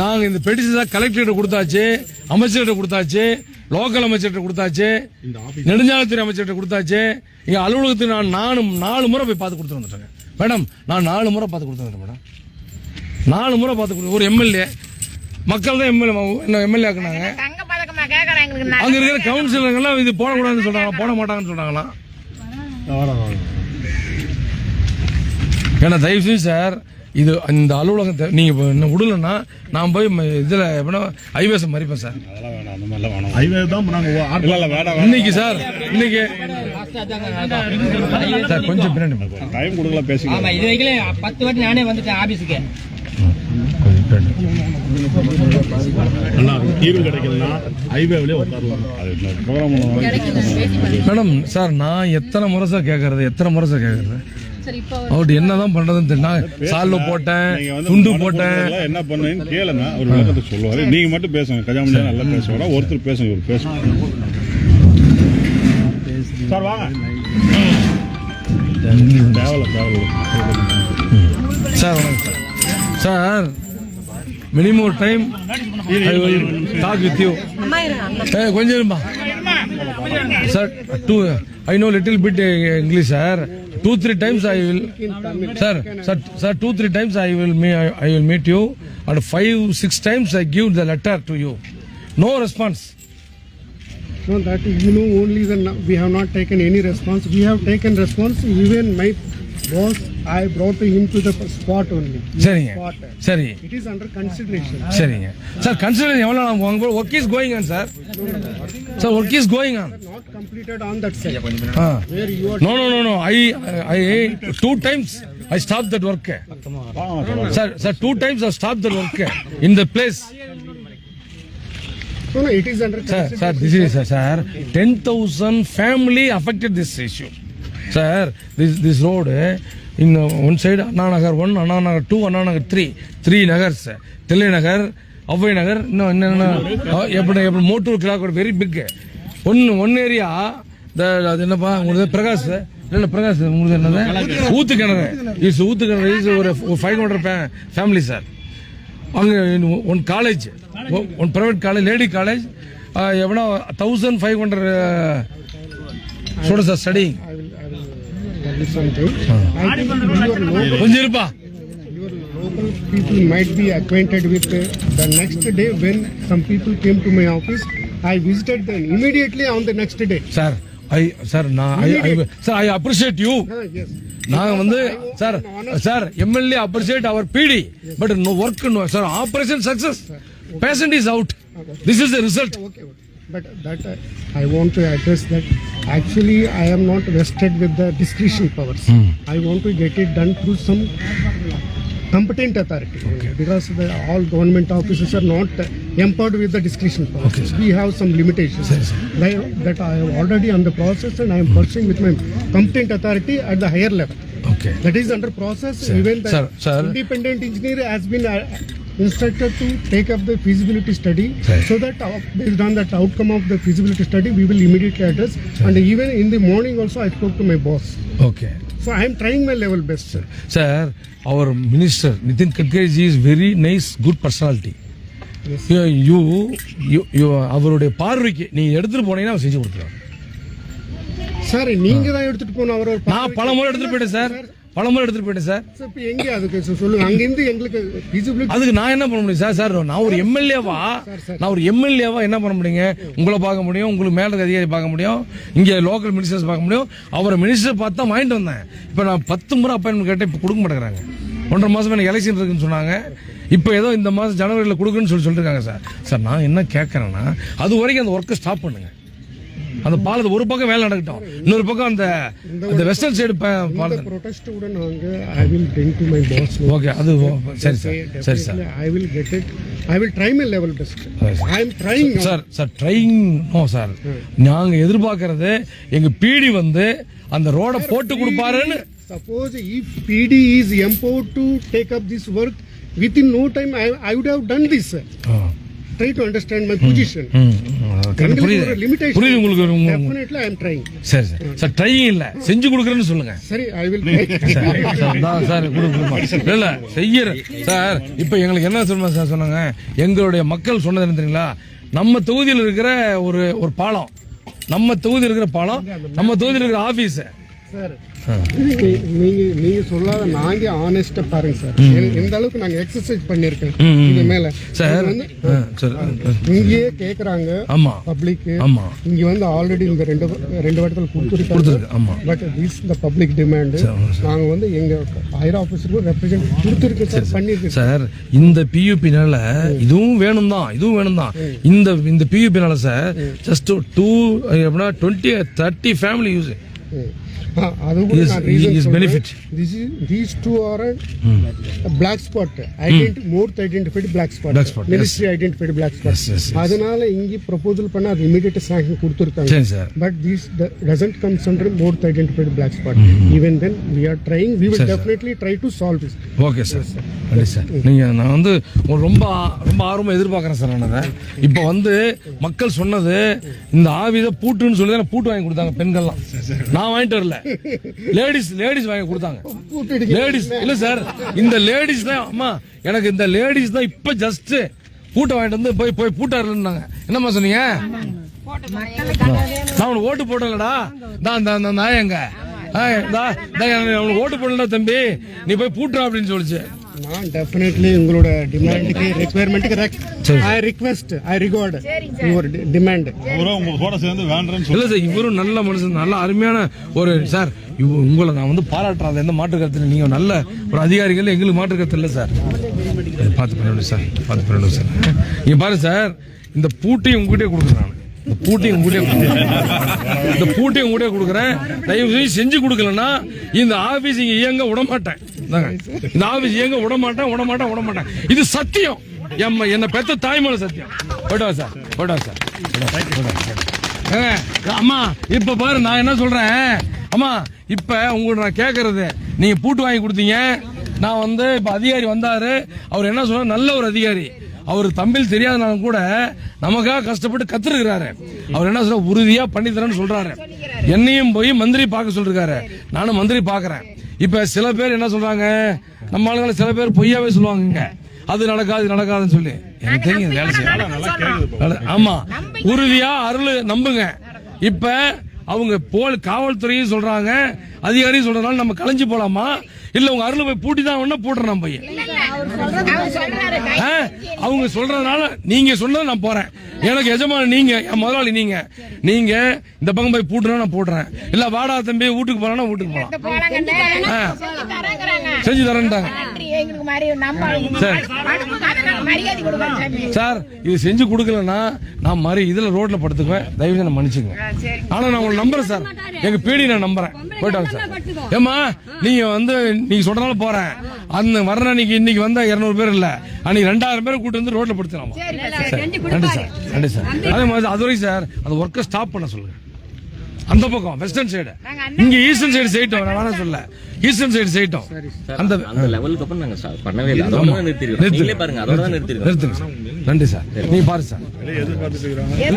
நாங்க இந்த பெட்டிஷன் கலெக்டர்கிட்ட கொடுத்தாச்சு அமைச்சர்கிட்ட கொடுத்தாச்சு லோக்கல் அமைச்சர்கிட்ட கொடுத்தாச்சு நெடுஞ்சாலைத்துறை அமைச்சர்கிட்ட கொடுத்தாச்சு. இங்க அலுவலகத்துக்கு நான் நாலு நாலு முறை போய் பார்த்து கொடுத்து வந்துட்டேங்க. மேடம் நான் நாலு முறை பார்த்து கொடுத்து வந்துட்டேன் மேடம். நாலு முறை பார்த்து கொடுத்து ஒரு எம்எல்ஏ மக்கள் தான் எம்எல்ஏ என்ன எம்எல்ஏ ஆக்குனாங்க. அங்க இருக்கிற கவுன்சிலருங்கெல்லாம் இது போடக்கூடாதுன்னு சொல்றாங்க போட மாட்டாங்கன்னு சொன்னாங்களாம் ஏன்னா தயவு செஞ்சு சார் இது இந்த அலுவலகத்தை நீங்க இப்ப இன்னும் விடலன்னா நான் போய் இதுல எப்படின்னா ஐவேஸ் மறிப்பேன் சார். ஹைவே தான் நாங்க இல்ல இல்ல வேண்டாம் இன்னைக்கு சார் இன்னைக்கு சார் கொஞ்சம் பின்னாடி. டைம் கொடுக்கல பேசிக்கலாம். ஆமா இது வரைக்கும் பத்து வாட்டி நானே வந்துட்டேன் ப்ரோக்ராம் மேடம் சார் நான் எத்தனை முறை சார் கேட்கறது எத்தனை முறை சார் கேட்கறது அவர்கிட்ட என்னதான் பண்றதுன்னு தெரியல. சால்வ போட்டேன் துண்டு போட்டேன். என்ன பண்ணுன்னு கேளுங்க. அவர் விளக்கத்தை சொல்லுவாரு. நீங்க மட்டும் பேசுங்க. கஜாமணியா நல்லா பேசுவாரா? ஒருத்தர் பேசுங்க இவர் பேசுங்க. சார் வாங்க. சார் வணக்கம். Sir minimum time talk with you கொஞ்சம் இருமா. Sir do I know little bit English sir. two three times I will, sir, sir, sir, two three times I will meet, I will meet you, and five six times I give the letter to you, no response. No, that is, you know only the we have not taken any response. We have taken response even my boss I brought him to the spot only. சரிங்க Spot. சரி It is under consideration. சரிங்க sir consider எவ்வளோ நான் உங்க work is going on sir sir work is going on Not completed on that side. Ah Where you are No, no, no, no. I, I, two times I stopped that work. வாங்க sir Sir, sir, two times I stopped that work in the place. no, no, it is under Sir, sir, this is, sir, sir, 10,000 family affected this issue. Sir, this, this road, eh, in uh, one side, Anna Nagar 1, Anna Nagar 2, Anna Nagar 3, three Nagars, Avvai Nagar இன்னும் என்னென்ன எப்படி எப்படி Mottur clock very big one one area அது என்னப்பா உங்களுக்கு பிரகாஷ் இல்லை பிரகாஷ் உங்களுக்கு என்னது ஊத்து கிணறு இஸ் ஊத்து கிணறு இஸ் ஒரு ஃபைவ் ஹண்ட்ரட் ஃபேமிலி சார் அங்கே one college one private college lady college எவ்வளோ thousand five hundred students are studying tell you something. I think your local, கொஞ்சம் இருப்பா your local people might be acquainted with uh, the next day when some people came to my office. I visited them immediately on the next day. Sir I sir நான் I I sir I appreciate you Ah, yes. நாங்க வந்து sir sir MLA appreciate அவர் பிடி but no work no sir operation success patient is out this is the result Okay, okay. But that uh, I want to address that. Actually, I am not vested with the discretion powers. I want to get it done through some competent authority because the, all government officers are not uh, empowered with the discretion powers. we have some limitations that, that I am already on the process and I am pursuing with my competent authority at the higher level. Okay That is under process. Even the Sir, sir. independent engineer has been uh, instructed to take up the feasibility study Sir. so that uh, based on that outcome of the feasibility study, we will immediately address. And even in the morning also, I spoke to my boss. Okay So I am trying my level best, sir. Sir our minister Nitin Gadkariji is very nice good personality you you அவருடைய பார்வைக்கு நீங்க எடுத்துட்டு போனீங்கன்னா அவர் செஞ்சு கொடுத்துருவார் sir நீங்க தான் எடுத்துட்டு போன அவர் நான் பல முறை எடுத்துட்டு போயிட்டேன் சார் பல முறை எடுத்துட்டு போயிட்டேன் சார். இப்ப எங்க அதுக்கு சொ- சொல்லுங்க. அங்கிருந்து எங்களுக்கு அதுக்கு நான் என்ன பண்ண முடியும் சார்? சார் நான் ஒரு எம்எல்ஏவா நான் ஒரு எம்எல்ஏவா என்ன பண்ண முடியுங்க? உங்களை பார்க்க முடியும் உங்களுக்கு மேல அதிகாரி பார்க்க முடியும் இங்க லோக்கல் மினிஸ்டர்ஸ் பார்க்க முடியும். அவரை மினிஸ்டர் பார்த்து தான் வாங்கிட்டு வந்தேன். இப்போ நான் பத்து முறை அப்பாயின்மெண்ட் கேட்டேன் இப்போ கொடுக்க மாட்டேங்கிறாங்க. ஒன்றரை மாசம் எனக்கு எலெக்ஷன் இருக்குன்னு சொன்னாங்க. இப்போ ஏதோ இந்த மாதம் ஜனவரியில் கொடுக்குன்னு சொல்லி சொல்லிருக்காங்க சார். சார் நான் என்ன கேட்கறேன்னா அது வரைக்கும் அந்த ஒர்க்கை ஸ்டாப் பண்ணுங்க. அந்த பாலத்து ஒரு பக்கம் வேலை நடக்கட்டும் இன்னொரு பக்கம் அந்த அந்த வெஸ்டர்ன் சைடு பாலத்து protest கூட நாங்க I will bring to my boss. Okay அது சரி சார் சரி sir get it. I will try my level best. Yes. I am trying. now. Sir sir trying no sir நாங்க எதிர்பார்க்கறது எங்க பீடி வந்து அந்த ரோட போட்டு கொடுப்பாருன்னு Suppose if PD is empowered to take up this work, within no time I, I would have done this. sir. Ah. Try to understand my position. Hmm, correct, புரியுது. புரியுது உங்களுக்கு I am trying. சரி sir. Sir ட்ரையும் இல்ல. செஞ்சு கொடுக்குறேன்னு சொல்லுங்க. சரி will try. சார், சார் கொடு, கொடுப்பா. இல்ல செய்யற சார் இப்ப எங்களுக்கு என்ன சொல்லுமா சார் சொன்னாங்க? எங்களுடைய மக்கள் சொன்னது என்ன தெரியுங்களா? நம்ம தொகுதியில் இருக்கிற ஒரு ஒரு பாலம். நம்ம தொகுதியில் இருக்கிற பாலம் நம்ம தொகுதியில் இருக்கிற ஆபீஸ் சார் நீங்க நீங்க- நீங்க சொல்லாத நாங்க ஆனஸ்டா பாருங்க சார். எந்த அளவுக்கு நாங்க எக்ஸசைஸ் பண்ணிருக்கோம். இது மேல. சார் இங்கேயே கேக்குறாங்க ஆமா. பப்ளிக் ஆமா. இங்க வந்து ஆல்ரெடி இந்த ரெண்டு ரெண்டு இடத்துல கொடுத்துருக்காங்க. கொடுத்துருக்கு ஆமா. But this the public demand நாங்க வந்து எங்க ஹையர் ஆபீசருக்கும் ரெப்ரசென்ட் கொடுத்துருக்கு சார் பண்ணிருக்கு சார். இந்த பியூபினால இதுவும் வேணும் தான் இதுவும் வேணும் தான் இந்த இந்த பியூபினால சார் ஜஸ்ட் டூ எப்படின்னா டுவெண்ட்டி தேர்ட்டி ஃபேமிலி யூஸ் அது black spot. Identi- more identified black spot. Black spot, yes. Ministry identified black spot. Yes, yes, yes. அதனால இங்க ப்ரொபோசல் பண்ண அது இமிடியேட் சாங்ஷன் கொடுத்துருக்காங்க. But this doesn't comes under more identified black spot even then we are trying we will definitely try to solve this okay sir நன்றி சார் நீங்கள் நான் வந்து ரொம்ப ரொம்ப ஆர்வமாக எதிர்பார்க்குறேன் சார் நான் அதை. இப்போ வந்து மக்கள் சொன்னது இந்த ஆவிதை பூட்டுன்னு சொல்லி தான் பூட்டு வாங்கி கொடுத்தாங்க பெண்கள்லாம். நான் வாங்கிட்டு வரல லேடிஸ் லேடிஸ் வாங்கி கொடுத்தாங்க லேடிஸ் இல்ல சார் இந்த லேடிஸ் தான் அம்மா எனக்கு இந்த லேடிஸ் தான் இப்ப ஜஸ்ட் பூட்டை வாங்கிட்டு வந்து போய் போய் பூட்டாருன்னாங்க என்னம்மா சொன்னீங்க நான் உனக்கு ஓட்டு போடலடா தான் இந்த அந்த நாய் எங்க ஏய், இந்தா, இந்தா, எனக்கு அவனுக்கு ஓட்டு போடல தம்பி நீ போய் பூட்டுறா அப்படின்னு சொல்லிச்சு நான் டெஃபினெட்லி உங்களோட டிமாண்டுக்கு ரெக்குயர்மெண்ட்டுக்கு சரி. I request I record your demand உங்க கூட சேர்ந்து வேண்டேன்னு இல்ல சார் இவரும் நல்ல மனுஷன் நல்ல அருமையான ஒரு சார். உங்களை நான் வந்து பாராட்டுறாத எந்த மாற்று கருத்துல நீங்க நல்ல ஒரு அதிகாரிகள் எங்களுக்கு மாற்று கருத்து இல்லை சார். பார்த்து பண்ணிவிடு சார் பார்த்து பண்ணிவிடு சார். நீங்க பாருங்க சார் இந்த பூட்டையும் உங்ககிட்டே கொடுக்குறேன் நான். இந்த பூட்டையும் உங்ககிட்டே கொடுக்குறேன். இந்த பூட்டையும் உங்ககிட்டே கொடுக்குறேன். தயவு செஞ்சு செஞ்சு கொடுக்கலன்னா இந்த ஆபீஸ் இங்க இயங்க விட மாட்டேன். இந்த ஆபீஸ் இயங்க விட மாட்டேன் விட மாட்டேன் விட மாட்டேன். இது சத்தியம். எம்ம என்ன பெத்த தாய்மொழி சத்தியம். போட்டா சார் போட்டா சார். அம்மா இப்ப பாரு நான் என்ன சொல்றேன்? அம்மா இப்ப உங்களுக்கு நான் கேக்குறது நீங்க பூட்டு வாங்கி கொடுத்தீங்க. நான் வந்து இப்ப அதிகாரி வந்தாரு. அவர் என்ன சொன்னார்? நல்ல ஒரு அதிகாரி. அவர் தமிழ் தெரியாதனாலும் கூட நமக்காக கஷ்டப்பட்டு கத்துருக்கிறாரு. அவர் என்ன சொல்ற உறுதியா பண்ணி தரேன்னு சொல்றாரு. என்னையும் போய் மந்திரி பார்க்க சொல்றாரு நானும் மந்திரி பாக்குறேன் இப்ப சில பேர் என்ன சொல்றாங்க? நம்ம ஆளுங்களை சில பேர் பொய்யாவே சொல்லுவாங்க அது நடக்காது நடக்காதுன்னு சொல்லி. எனக்கு தெரியும் வேலை செய்யும் ஆமா. உறுதியா அருள் நம்புங்க. இப்ப அவங்க போல் காவல்துறையும் சொல்றாங்க அதிகாரியும் சொல்றதுனால நம்ம கலைஞ்சு போலாமா? இல்ல உங்க அருள் போய் பூட்டி தான் வேணா போடுறேன் நான் போய் அவர் சொல்றாரு ஆ? அவங்க சொல்றதுனால நீங்க சொன்னது நான் போறேன். எனக்கு எஜமான நீங்க என் முதலாளி நீங்க. நீங்க இந்த பக்கம் போய் பூட்டுனா நான் போடுறேன் இல்ல வாடா தம்பி வீட்டுக்கு போனா வீட்டுக்கு போலாம். செஞ்சு தரேன்ட்டாங்க நன்றி எங்களுக்கு மாதிரி நம்ம சரி. இது செஞ்சு கொடுக்கலன்னா நான் மாதிரி இதுல ரோட்ல படுத்துக்குவேன். தயவு செஞ்சு மன்னிச்சுங்க. ஆனா நான் உங்களை நம்புறேன் சார். எங்க பீடி நான் நம்புறேன். போயிட்டாங்க சார். ஏமா நீங்க வந்து நீங்க சொல்றனால போறேன். அந்த அன்னைக்கு இன்னைக்கு வந்தா இருநூறு பேர் இல்ல. அன்னைக்கு ரெண்டாயிரம் பேரை கூட்டு வந்து ரோட்ல படுத்துலாமா சரி நன்றி சார். நன்றி சார் அதே மாதிரி அது வரைக்கும் சார் அந்த ஒர்க்கை ஸ்டாப் பண்ண சொல்லுங்க. அந்த பக்கம் வெஸ்டர்ன் சைடு இங்க ஈஸ்டர்ன் சைடு செய்யட்டும் நான் வேணாம் சொல்ல. ஈஸ்டர்ன் சைடு செய்யட்டும். அந்த அந்த லெவலுக்கு அப்புறம் நாங்க பண்ணவே இல்லை. அதோட தான் நிறுத்திருக்கோம். நீங்களே பாருங்க அதோட தான் நிறுத்திருக்கோம் நிறுத்துங்க சார். நன்றி சார். நீ பாரு சார்.